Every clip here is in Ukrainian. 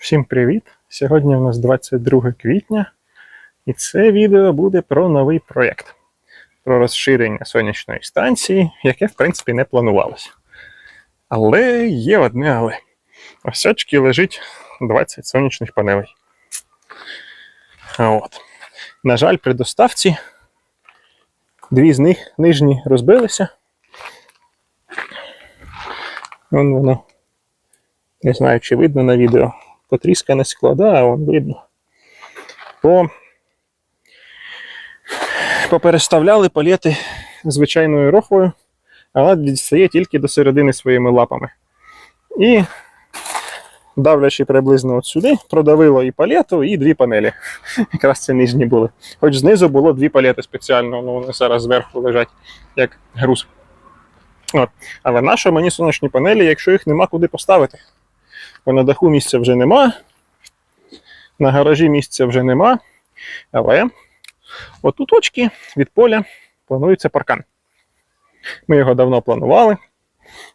Всім привіт! Сьогодні у нас 22 квітня, і це відео буде про новий проєкт, про розширення сонячної станції, яке в принципі не планувалося. Але є одне але. Ось очки лежить 20 сонячних панелей. От. На жаль, при доставці дві з них нижні розбилися. Вон воно. Не знаю, чи видно на відео. Да, а вон видно. По... Попереставляли палети звичайною рохвою, а вона дістає тільки до середини своїми лапами. І, давлячи приблизно от сюди, продавило і палету, і дві панелі. Якраз це нижні були. Хоч знизу було дві палети спеціально, ну вони зараз зверху лежать, як груз. От. Але на мені сонячні панелі, якщо їх нема куди поставити? Бо на даху місця вже нема, на гаражі місця вже нема. Але от у точки від поля планується паркан. Ми його давно планували.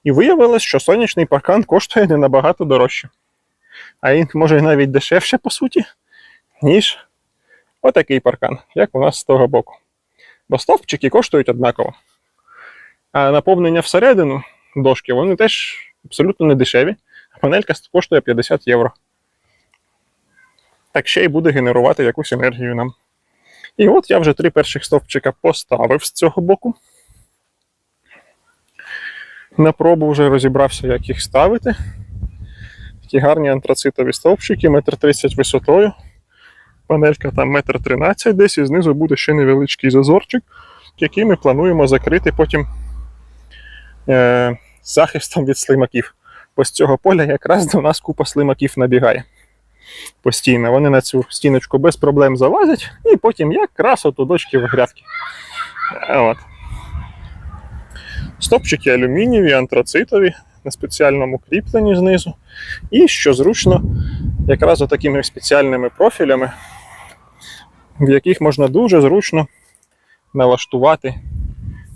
І виявилось, що сонячний паркан коштує не набагато дорожче. А він може навіть дешевше, по суті, ніж отакий паркан, як у нас з того боку. Бо стовпчики коштують однаково. А наповнення всередину дошки вони теж абсолютно не дешеві. Панелька коштує 50 євро. Так ще й буде генерувати якусь енергію нам. І от я вже три перших стовпчика поставив з цього боку. На пробу вже розібрався, як їх ставити. Такі гарні антрацитові стовпчики, 1,30 м висотою. Панелька там 1,13 м десь і знизу буде ще невеличкий зазорчик, який ми плануємо закрити потім е- захистом від слимаків. З цього поля якраз до нас купа слимаків набігає постійно. Вони на цю стіночку без проблем залазять і потім якраз от у дочки в грядки. От. Стопчики алюмінієві, антрацитові на спеціальному кріпленні знизу. І що зручно, якраз такими спеціальними профілями, в яких можна дуже зручно налаштувати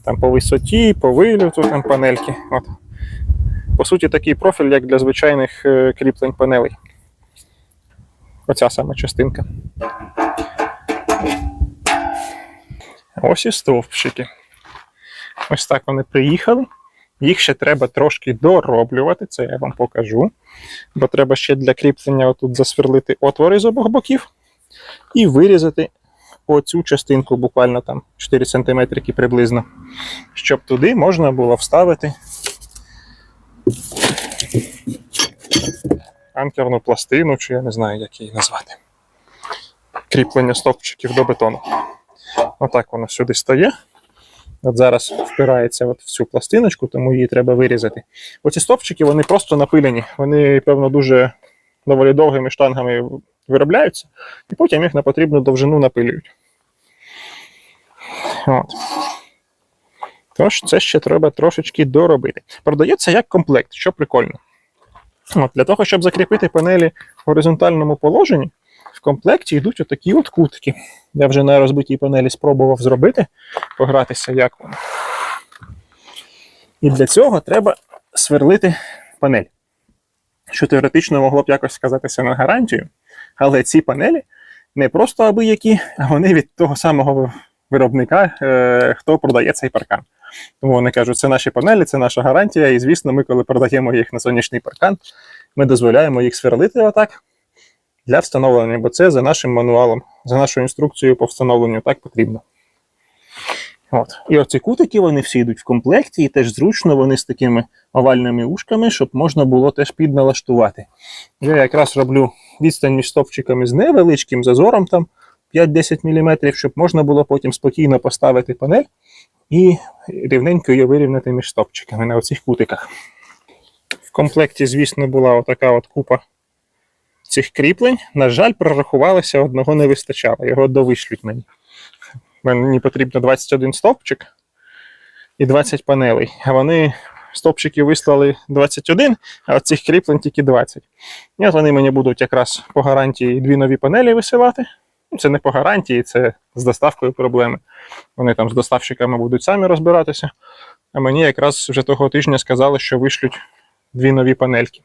там по висоті, по вильоту там панельки. От. По суті, такий профіль, як для звичайних е, кріплень панелей. Оця саме частинка. Ось і стовпчики. Ось так вони приїхали. Їх ще треба трошки дороблювати, це я вам покажу. Бо треба ще для кріплення отут засверлити отвори з обох боків і вирізати оцю частинку, буквально там 4 см приблизно, щоб туди можна було вставити анкерну пластину, чи я не знаю, як її назвати. Кріплення стовпчиків до бетону. Отак воно сюди стає. От зараз впирається от в цю пластиночку, тому її треба вирізати. Оці стовпчики вони просто напилені. Вони, певно, дуже доволі довгими штангами виробляються, і потім їх на потрібну довжину напилюють. От. Тож, це ще треба трошечки доробити. Продається як комплект, що прикольно. От, Для того, щоб закріпити панелі в горизонтальному положенні, в комплекті йдуть отакі от кутики. Я вже на розбитій панелі спробував зробити, погратися, як воно. І для цього треба сверлити панель. Що теоретично могло б якось сказатися на гарантію, але ці панелі не просто аби які, а вони від того самого виробника, е, хто продає цей паркан. Тому вони кажуть, це наші панелі, це наша гарантія. І звісно, ми, коли продаємо їх на сонячний паркан, ми дозволяємо їх сверлити отак для встановлення, бо це за нашим мануалом, за нашою інструкцією по встановленню так потрібно. От. І оці кутики вони всі йдуть в комплекті, і теж зручно вони з такими овальними ушками, щоб можна було теж підналаштувати. Я якраз роблю відстань між стопчиками з невеличким зазором, там 5-10 мм, щоб можна було потім спокійно поставити панель і рівненько її вирівняти між стопчиками на оцих кутиках. В комплекті, звісно, була отака от купа цих кріплень. На жаль, прорахувалося, одного не вистачало, його довишлють мені. Мені потрібно 21 стовпчик і 20 панелей. А вони стовпчики вислали 21, а цих кріплень тільки 20. І от вони мені будуть якраз по гарантії дві нові панелі висилати. Це не по гарантії, це з доставкою проблеми. Вони там з доставщиками будуть самі розбиратися. А мені якраз вже того тижня сказали, що вишлють дві нові панельки.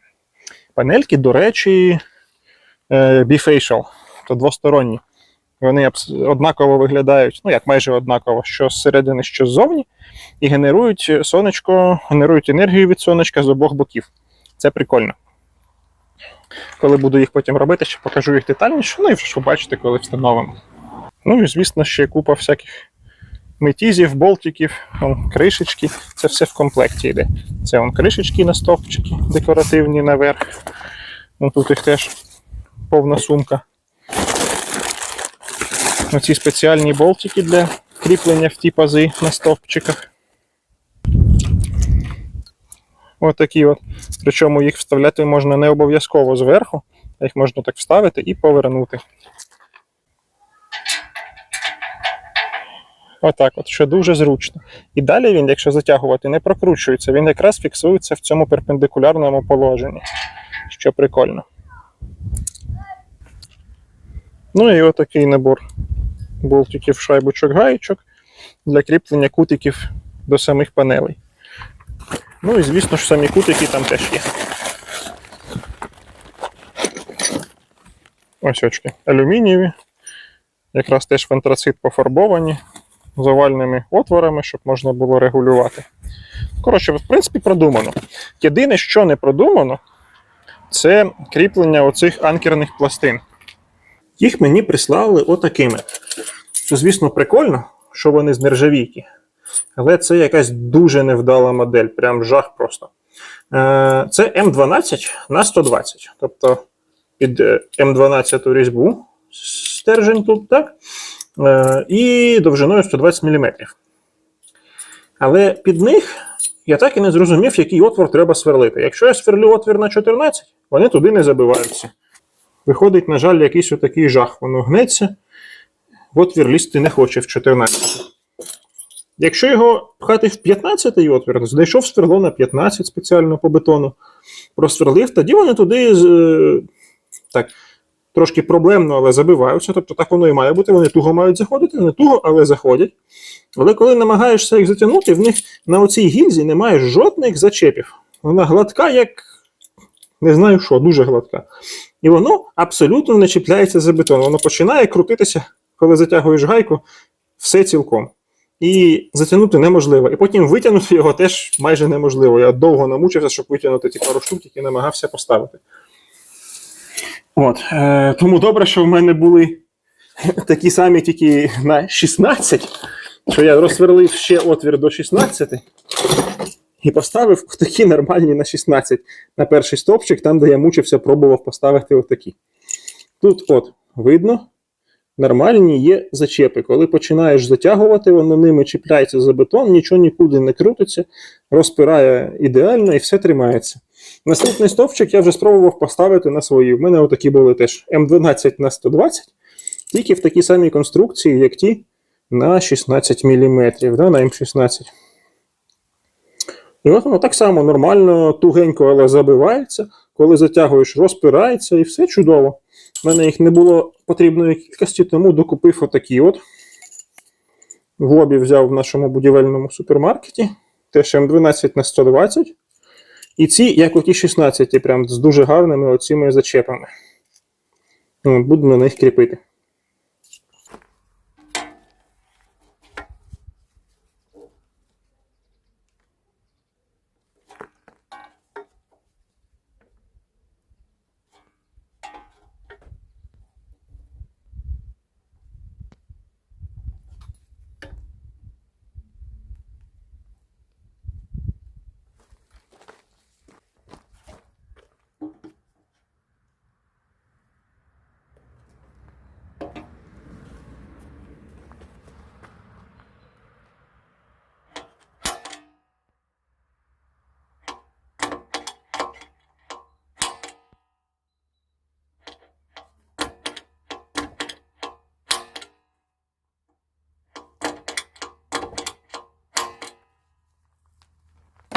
Панельки, до речі, е, bifacial, то двосторонні. Вони однаково виглядають, ну як майже однаково, що зсередини, що ззовні, і генерують сонечко, генерують енергію від сонечка з обох боків. Це прикольно. Коли буду їх потім робити, ще покажу їх детальніше, ну і вже ж побачите, коли встановимо. Ну і звісно, ще купа всяких метізів, болтиків, вон, кришечки. Це все в комплекті йде. Це вон кришечки на стовпчики, декоративні наверх. Ну, тут їх теж повна сумка. Оці спеціальні болтики для кріплення в ті пази на стовпчиках. Отакі от. Причому їх вставляти можна не обов'язково зверху, а їх можна так вставити і повернути. Отак, от, що дуже зручно. І далі він, якщо затягувати, не прокручується, він якраз фіксується в цьому перпендикулярному положенні, що прикольно. Ну і отакий набор болтиків, шайбочок, гаєчок для кріплення кутиків до самих панелей. Ну і звісно ж самі кутики там теж є. Ось очки. Алюмінієві. Якраз теж в антрацит пофарбовані з овальними отворами, щоб можна було регулювати. Коротше, в принципі, продумано. Єдине, що не продумано, це кріплення оцих анкерних пластин. Їх мені прислали отакими. Що, звісно, прикольно, що вони з нержавійки. Але це якась дуже невдала модель, прям жах просто. Е, Це М12 на 120. Тобто під е, М12 різьбу стержень тут, так? Е, І довжиною 120 мм. Але під них я так і не зрозумів, який отвор треба сверлити. Якщо я сверлю отвір на 14, вони туди не забиваються. Виходить, на жаль, якийсь отакий жах. Воно гнеться, в отвір лізти не хоче в 14. Якщо його пхати в 15-й отвір, знайшов сверло на 15 спеціально по бетону, просверлив, тоді вони туди е, так, трошки проблемно, але забиваються. Тобто так воно і має бути. Вони туго мають заходити, не туго, але заходять. Але коли намагаєшся їх затягнути, в них на оцій гільзі немає жодних зачепів. Вона гладка, як не знаю що, дуже гладка. І воно абсолютно не чіпляється за бетон. Воно починає крутитися, коли затягуєш гайку, все цілком. І затягнути неможливо. І потім витягнути його теж майже неможливо. Я довго намучився, щоб витягнути ті пару штук, які намагався поставити. От, е, тому добре, що в мене були такі самі, тільки на 16, що я розсверлив ще отвір до 16 і поставив такі нормальні на 16 на перший стовпчик, там, де я мучився, пробував поставити отакі. Тут от видно, нормальні є зачепи. Коли починаєш затягувати, воно ними чіпляється за бетон, нічого нікуди не крутиться, розпирає ідеально і все тримається. Наступний стовпчик я вже спробував поставити на свої. В мене отакі були теж М12 на 120, тільки в такій самій конструкції, як ті на 16 мм, да, на М16. І от воно так само нормально, тугенько, але забивається. Коли затягуєш, розпирається і все чудово. У мене їх не було потрібної кількості, тому докупив отакі от. В лобі взяв в нашому будівельному супермаркеті. Теж М12 на 120. І ці, як оті 16, прям з дуже гарними оціми зачепами. Будемо на них кріпити.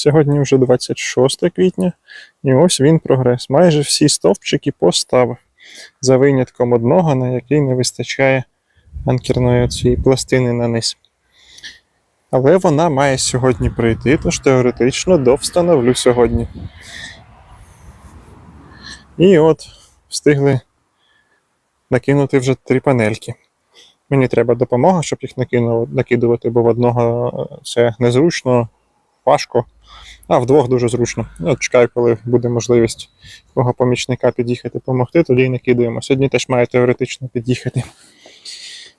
Сьогодні вже 26 квітня, і ось він прогрес. Майже всі стовпчики поставив, за винятком одного, на який не вистачає анкерної цієї пластини на низ. Але вона має сьогодні прийти, тож теоретично довстановлю сьогодні. І от встигли накинути вже три панельки. Мені треба допомога, щоб їх накидувати, бо в одного це незручно, важко, а вдвох дуже зручно. Ну, чекаю, коли буде можливість кого помічника під'їхати допомогти, тоді і накидуємо. Сьогодні теж має теоретично під'їхати.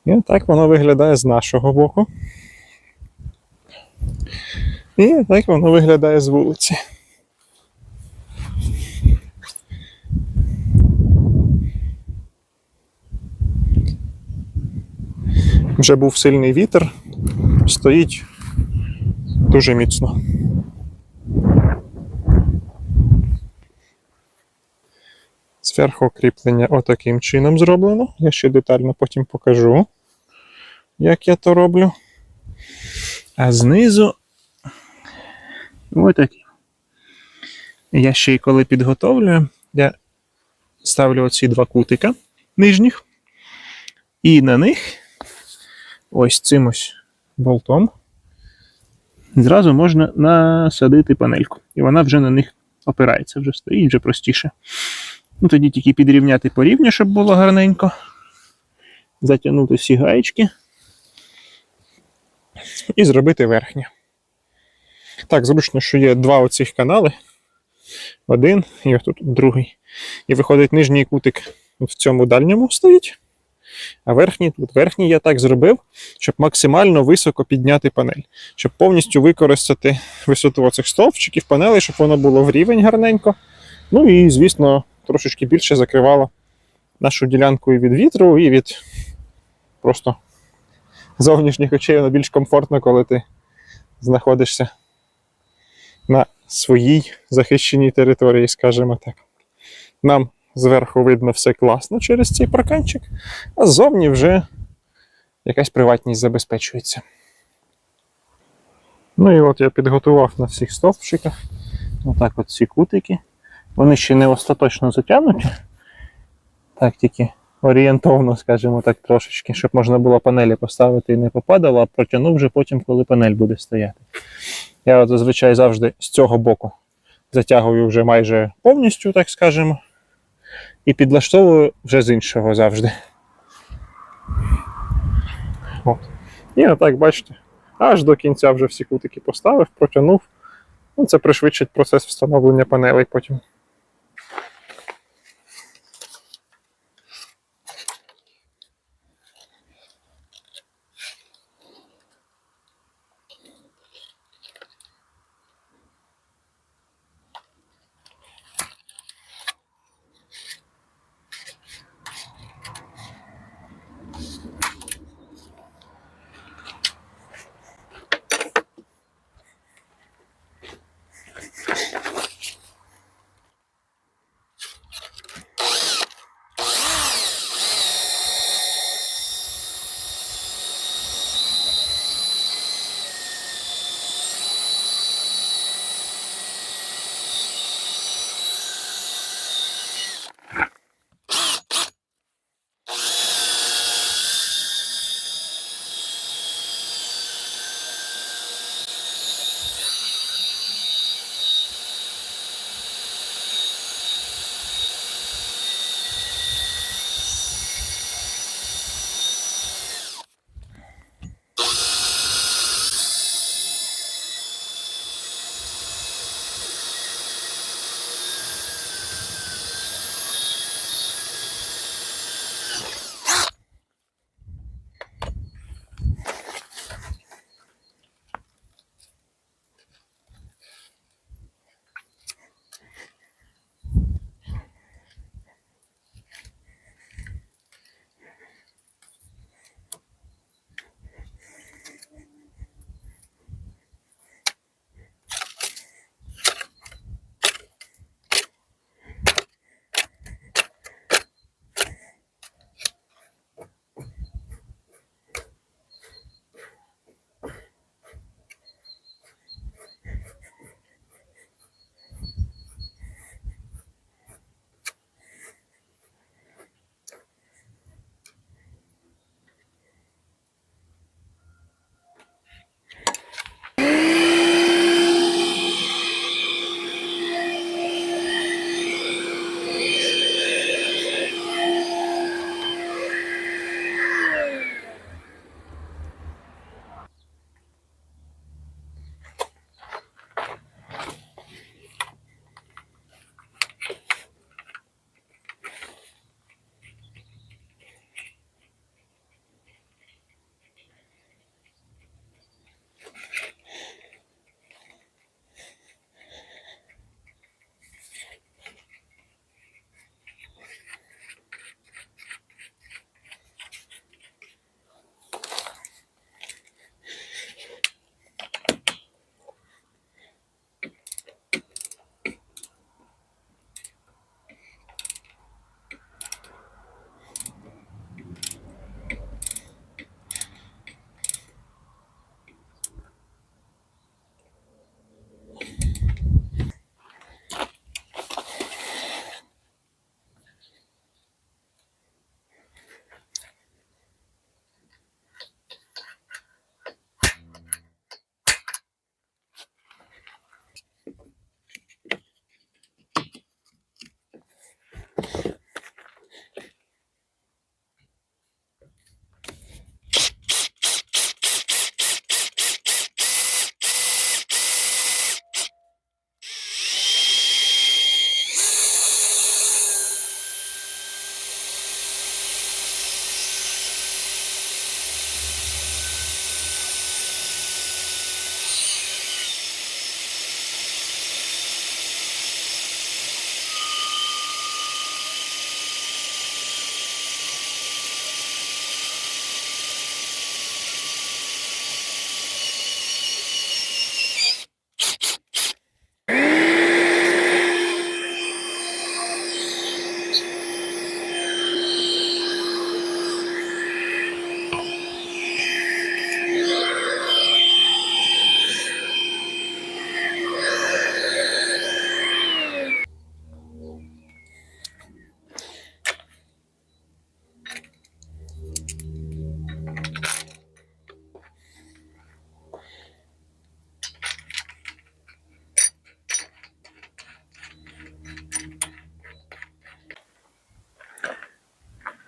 І так воно виглядає з нашого боку. І так воно виглядає з вулиці. Вже був сильний вітер, стоїть дуже міцно. Зверху кріплення отаким чином зроблено. Я ще детально потім покажу, як я то роблю. А знизу отакий. Я ще й коли підготовлюю, я ставлю оці два кутика нижніх, і на них ось цим ось болтом зразу можна насадити панельку. І вона вже на них опирається, вже стоїть, вже простіше. Ну, тоді тільки підрівняти по рівню, щоб було гарненько. Затягнути всі гаєчки. І зробити верхнє. Так, зручно, що є два оцих канали. Один і тут другий. І виходить нижній кутик в цьому дальньому стоїть. А верхній тут. Верхній я так зробив, щоб максимально високо підняти панель, щоб повністю використати висоту оцих стовпчиків панелей, щоб воно було в рівень гарненько. Ну і, звісно, трошечки більше закривало нашу ділянку і від вітру, і від просто зовнішніх очей воно більш комфортно, коли ти знаходишся на своїй захищеній території, скажімо так. Нам зверху видно все класно через цей парканчик, а ззовні вже якась приватність забезпечується. Ну і от я підготував на всіх стовпчиках. Отак от ці кутики. Вони ще не остаточно затягнуті. Так, тільки орієнтовно, скажімо так, трошечки, щоб можна було панелі поставити і не попадало, а протягнув вже потім, коли панель буде стояти. Я зазвичай завжди з цього боку затягую вже майже повністю, так скажемо, і підлаштовую вже з іншого завжди. От. І отак, бачите, аж до кінця вже всі кутики поставив, протягнув. Ну, це пришвидшить процес встановлення панелей потім.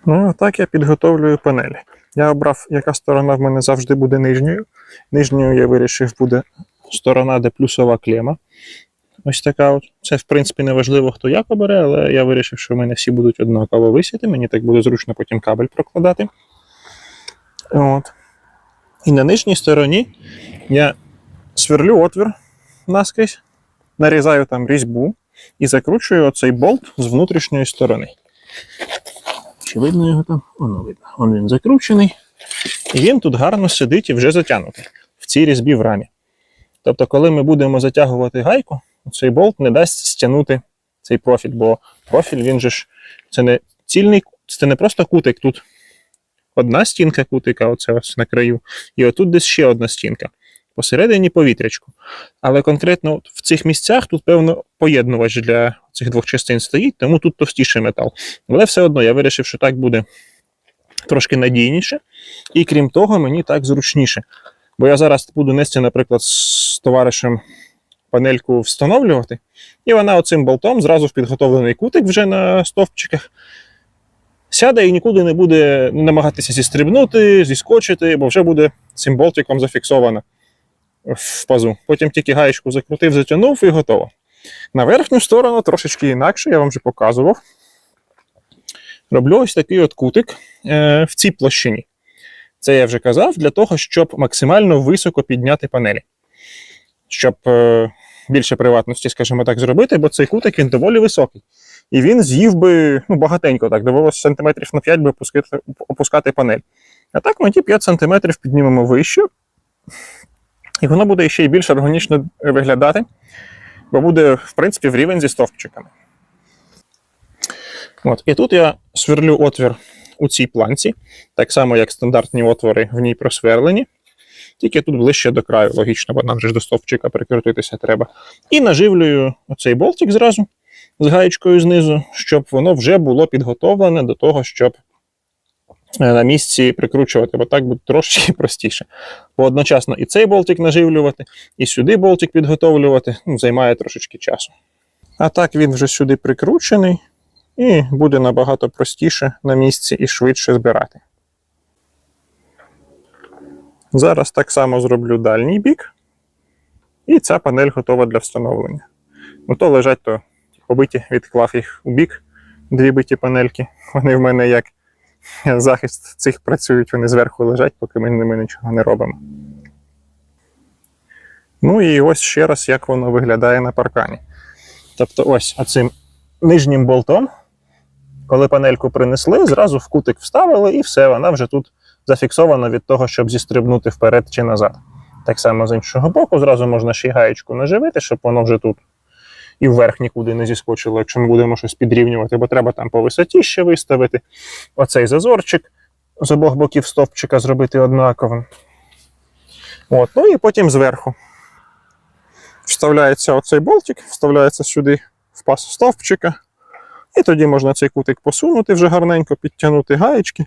Ну, так я підготовлюю панелі. Я обрав, яка сторона в мене завжди буде нижньою. Нижньою я вирішив буде сторона, де плюсова клема. Ось така от. Це, в принципі, не важливо, хто як обере, але я вирішив, що в мене всі будуть однаково висіти. Мені так буде зручно потім кабель прокладати. От. І на нижній стороні я сверлю отвір наскрізь, нарізаю там різьбу і закручую оцей болт з внутрішньої сторони. Чи видно його там? Воно видно. Он він закручений. І він тут гарно сидить і вже затягнутий в цій різьбі в рамі. Тобто, коли ми будемо затягувати гайку, цей болт не дасть стягнути цей профіль, бо профіль він же ж це не цільний, це не просто кутик, тут одна стінка кутика, оце ось на краю, і отут десь ще одна стінка. Посередині повітрячку. Але конкретно в цих місцях тут, певно, поєднувач для цих двох частин стоїть, тому тут товстіший метал. Але все одно я вирішив, що так буде трошки надійніше, і крім того, мені так зручніше. Бо я зараз буду нести, наприклад, з товаришем панельку встановлювати, і вона оцим болтом зразу в підготовлений кутик вже на стовпчиках. Сяде і нікуди не буде намагатися зістрибнути, зіскочити, бо вже буде цим болтиком зафіксована в пазу. Потім тільки гаєчку закрутив, затягнув і готово. На верхню сторону трошечки інакше, я вам вже показував. Роблю ось такий от кутик е, в цій площині. Це я вже казав, для того, щоб максимально високо підняти панелі. Щоб е, більше приватності, скажімо так, зробити, бо цей кутик він доволі високий. І він з'їв би ну, багатенько, так, довелося сантиметрів на 5 би опускати, опускати панель. А так ми ті 5 сантиметрів піднімемо вище, і воно буде ще й більш органічно виглядати, бо буде, в принципі, в рівень зі стовпчиками. От. І тут я сверлю отвір у цій планці, так само, як стандартні отвори в ній просверлені. Тільки тут ближче до краю, логічно, бо нам же ж до стовпчика прикрутитися треба. І наживлюю оцей болтик зразу з гаєчкою знизу, щоб воно вже було підготовлене до того, щоб е, на місці прикручувати, бо так буде трошки простіше. Бо одночасно і цей болтик наживлювати, і сюди болтик підготовлювати ну, займає трошечки часу. А так він вже сюди прикручений, і буде набагато простіше на місці і швидше збирати. Зараз так само зроблю дальній бік, і ця панель готова для встановлення. Ну то лежать, то побиті, відклав їх у бік, дві биті панельки. Вони в мене як захист цих працюють, вони зверху лежать, поки ми ними нічого не робимо. Ну і ось ще раз, як воно виглядає на паркані. Тобто, ось оцим нижнім болтом, коли панельку принесли, зразу в кутик вставили, і все, вона вже тут зафіксована від того, щоб зістрибнути вперед чи назад. Так само з іншого боку, зразу можна ще гаєчку наживити, щоб воно вже тут і вверх нікуди не зіскочило, якщо ми будемо щось підрівнювати, бо треба там по висоті ще виставити. Оцей зазорчик з обох боків стовпчика зробити однаковим. От, ну і потім зверху. Вставляється оцей болтик, вставляється сюди в пас стовпчика. І тоді можна цей кутик посунути вже гарненько, підтягнути гаєчки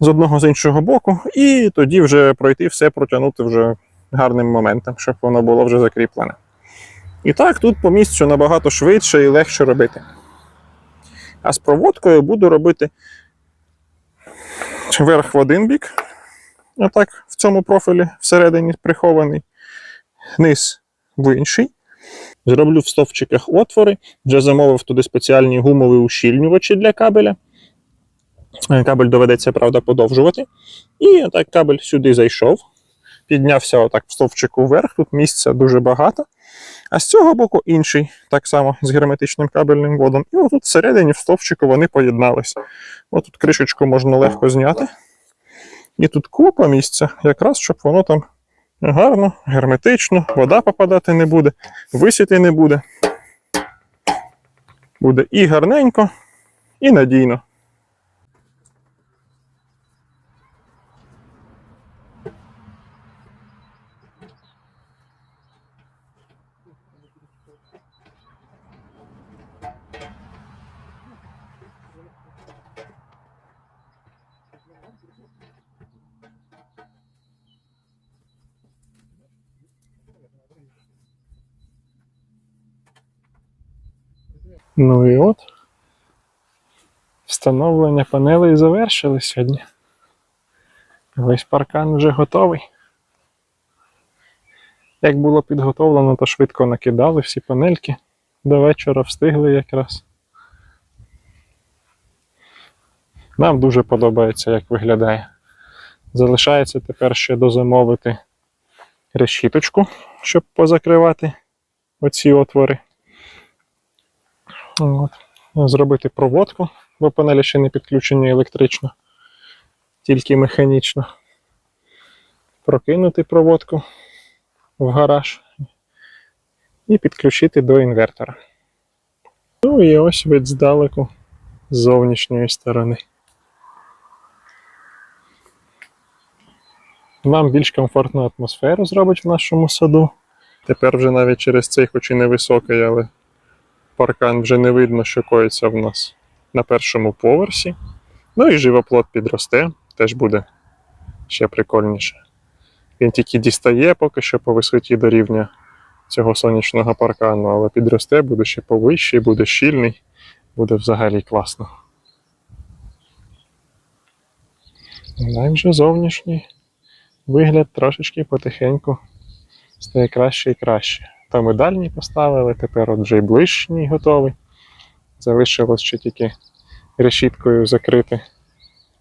з одного з іншого боку, і тоді вже пройти все, протягнути вже гарним моментом, щоб воно було вже закріплене. І так, тут по місцю набагато швидше і легше робити. А з проводкою буду робити верх в один бік, отак в цьому профілі всередині прихований, низ в інший. Зроблю в стовпчиках отвори, вже замовив туди спеціальні гумові ущільнювачі для кабеля. Е, Кабель доведеться, правда, подовжувати. І так кабель сюди зайшов, піднявся отак в стовпчику вверх, тут місця дуже багато. А з цього боку інший, так само з герметичним кабельним водом. І отут всередині в стовпчику вони поєдналися. Отут кришечку можна легко зняти. І тут купа місця, якраз щоб воно там гарно, герметично, вода попадати не буде, висіти не буде. Буде і гарненько, і надійно. Ну і от. Встановлення панелей завершили сьогодні. Весь паркан вже готовий. Як було підготовлено, то швидко накидали всі панельки. До вечора встигли якраз. Нам дуже подобається, як виглядає. Залишається тепер ще дозамовити решіточку, щоб позакривати оці отвори. От. Зробити проводку, бо панелі ще не підключені електрично, тільки механічно. Прокинути проводку в гараж і підключити до інвертора. Ну і ось вид здалеку з зовнішньої сторони. Нам більш комфортну атмосферу зробить в нашому саду. Тепер вже навіть через цей, хоч і невисокий, але паркан вже не видно, що коїться в нас на першому поверсі. Ну і живоплод підросте, теж буде ще прикольніше. Він тільки дістає поки що по висоті до рівня цього сонячного паркану, але підросте, буде ще повищий, буде щільний, буде взагалі класно. Ну, вже зовнішній вигляд трошечки потихеньку стає краще і краще. Там і дальній поставили, тепер от вже й ближній готовий. Залишилось ще тільки решіткою закрити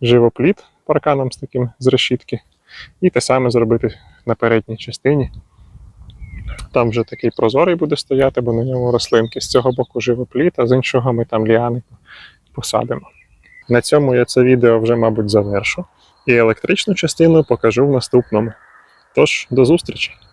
живопліт парканом з таким з решітки. І те саме зробити на передній частині. Там вже такий прозорий буде стояти, бо на ньому рослинки. З цього боку живопліт, а з іншого ми там ліани посадимо. На цьому я це відео вже, мабуть, завершу. І електричну частину покажу в наступному. Тож, до зустрічі!